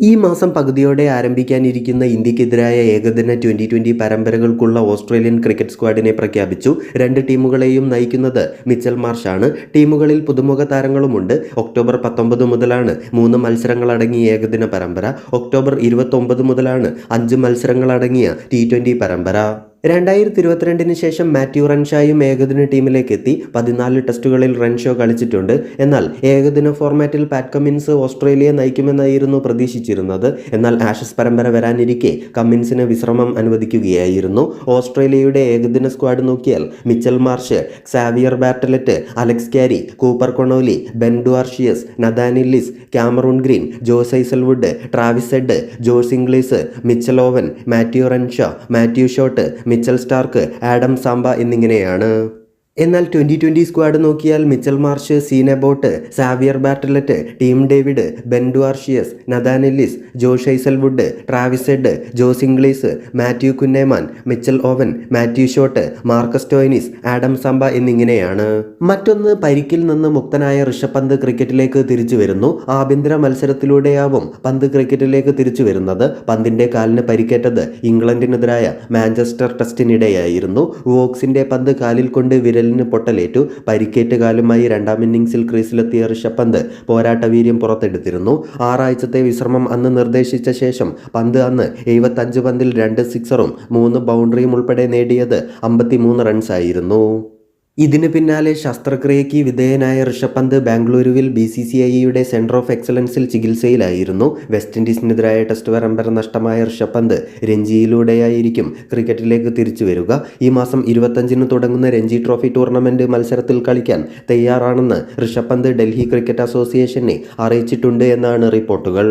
ഈ മാസം പകുതിയോടെ ആരംഭിക്കാനിരിക്കുന്ന ഇന്ത്യക്കെതിരായ ഏകദിന ട്വന്റി ട്വന്റി പരമ്പരകൾക്കുള്ള ഓസ്ട്രേലിയൻ ക്രിക്കറ്റ് സ്ക്വാഡിനെ പ്രഖ്യാപിച്ചു. രണ്ട് ടീമുകളെയും നയിക്കുന്നത് മിച്ചൽ മാർഷാണ്. ടീമുകളിൽ പുതുമുഖ താരങ്ങളുമുണ്ട്. ഒക്ടോബർ പത്തൊമ്പത് മുതലാണ് മൂന്ന് മത്സരങ്ങളടങ്ങിയ ഏകദിന പരമ്പര. ഒക്ടോബർ ഇരുപത്തൊമ്പത് മുതലാണ് അഞ്ച് മത്സരങ്ങളടങ്ങിയ ടി ട്വന്റി പരമ്പര. രണ്ടായിരത്തി ഇരുപത്തിരണ്ടിന് ശേഷം മാത്യു റൺഷായും ഏകദിന ടീമിലേക്ക് എത്തി പതിനാല് ടെസ്റ്റുകളിൽ റൺഷോ കളിച്ചിട്ടുണ്ട്. എന്നാൽ ഏകദിന ഫോർമാറ്റിൽ പാറ്റ് കമ്മിൻസ് ഓസ്ട്രേലിയ നയിക്കുമെന്നായിരുന്നു പ്രതീക്ഷിച്ചിരുന്നത്. എന്നാൽ ആഷസ് പരമ്പര വരാനിരിക്കെ കമ്മിൻസിന് വിശ്രമം അനുവദിക്കുകയായിരുന്നു. ഓസ്ട്രേലിയയുടെ ഏകദിന സ്ക്വാഡ് നോക്കിയാൽ Mitchell Marsh Xavier Bartlett Alex Carey Cooper Connolly Ben Dwarshuis Nathan Ellis Cameron Green Josh Hazlewood Travis Head Josh Inglis Mitchell Owen Matthew Renshaw Matthew Short Mitchell Starc Adam Zampa എന്നിങ്ങനെയാണ്. എന്നാൽ twenty twenty squad നോക്കിയാൽ Mitchell Marsh Sean Abbott Xavier Bartlett Tim David Ben Dwarshuis Nathan Ellis Josh Hazlewood Travis Head Josh Inglis Matthew Kuhnemann Mitchell Owen Matthew Short Marcus Stoinis Adam Zampa എന്നിങ്ങനെയാണ്. മറ്റൊന്ന് പരിക്കിൽ നിന്ന് മുക്തനായ ഋഷഭ് പന്ത് ക്രിക്കറ്റിലേക്ക് തിരിച്ചു വരുന്നു. ആഭ്യന്തര മത്സരത്തിലൂടെയാവും പന്ത് ക്രിക്കറ്റിലേക്ക് തിരിച്ചു വരുന്നത്. പന്തിന്റെ കാലിന് പരിക്കേറ്റത് ഇംഗ്ലണ്ടിനെതിരായ മാഞ്ചസ്റ്റർ ടെസ്റ്റിനിടെയായിരുന്നു. വോക്സിന്റെ പന്ത് കാലിൽ കൊണ്ട് വിരലിന് പൊട്ടലേറ്റു. പരിക്കേറ്റ കാലുമായി രണ്ടാം ഇന്നിംഗ്സിൽ ക്രീസിലെത്തിയ ഋഷഭ് പന്ത് പോരാട്ടവീര്യം പുറത്തെടുത്തിരുന്നു. ആറാഴ്ചത്തെ വിശ്രമം അന്ന് നിർദ്ദേശിച്ച ശേഷം പന്ത് അന്ന് എഴുപത്തഞ്ച് പന്തിൽ രണ്ട് സിക്സറും മൂന്ന് ബൗണ്ടറിയും ഉൾപ്പെടെ നേടിയത് അമ്പത്തിമൂന്ന് റൺസായിരുന്നു. ഇതിന് പിന്നാലെ ശസ്ത്രക്രിയയ്ക്ക് വിധേയനായ ഋഷഭ് പന്ത് ബാംഗ്ലൂരുവിൽ ബി സി സി ഐയുടെ സെന്റർ ഓഫ് എക്സലൻസിൽ ചികിത്സയിലായിരുന്നു. വെസ്റ്റ് ഇൻഡീസിനെതിരായ ടെസ്റ്റ് പരമ്പര നഷ്ടമായ ഋഷഭ് പന്ത് രഞ്ജിയിലൂടെയായിരിക്കും ക്രിക്കറ്റിലേക്ക് തിരിച്ചു വരിക ഈ മാസം ഇരുപത്തഞ്ചിന് തുടങ്ങുന്ന രഞ്ജി ട്രോഫി ടൂർണമെന്റ് മത്സരത്തിൽ കളിക്കാൻ തയ്യാറാണെന്ന് ഋഷഭ് പന്ത് ഡൽഹി ക്രിക്കറ്റ് അസോസിയേഷനെ അറിയിച്ചിട്ടുണ്ട് എന്നാണ് റിപ്പോർട്ടുകൾ.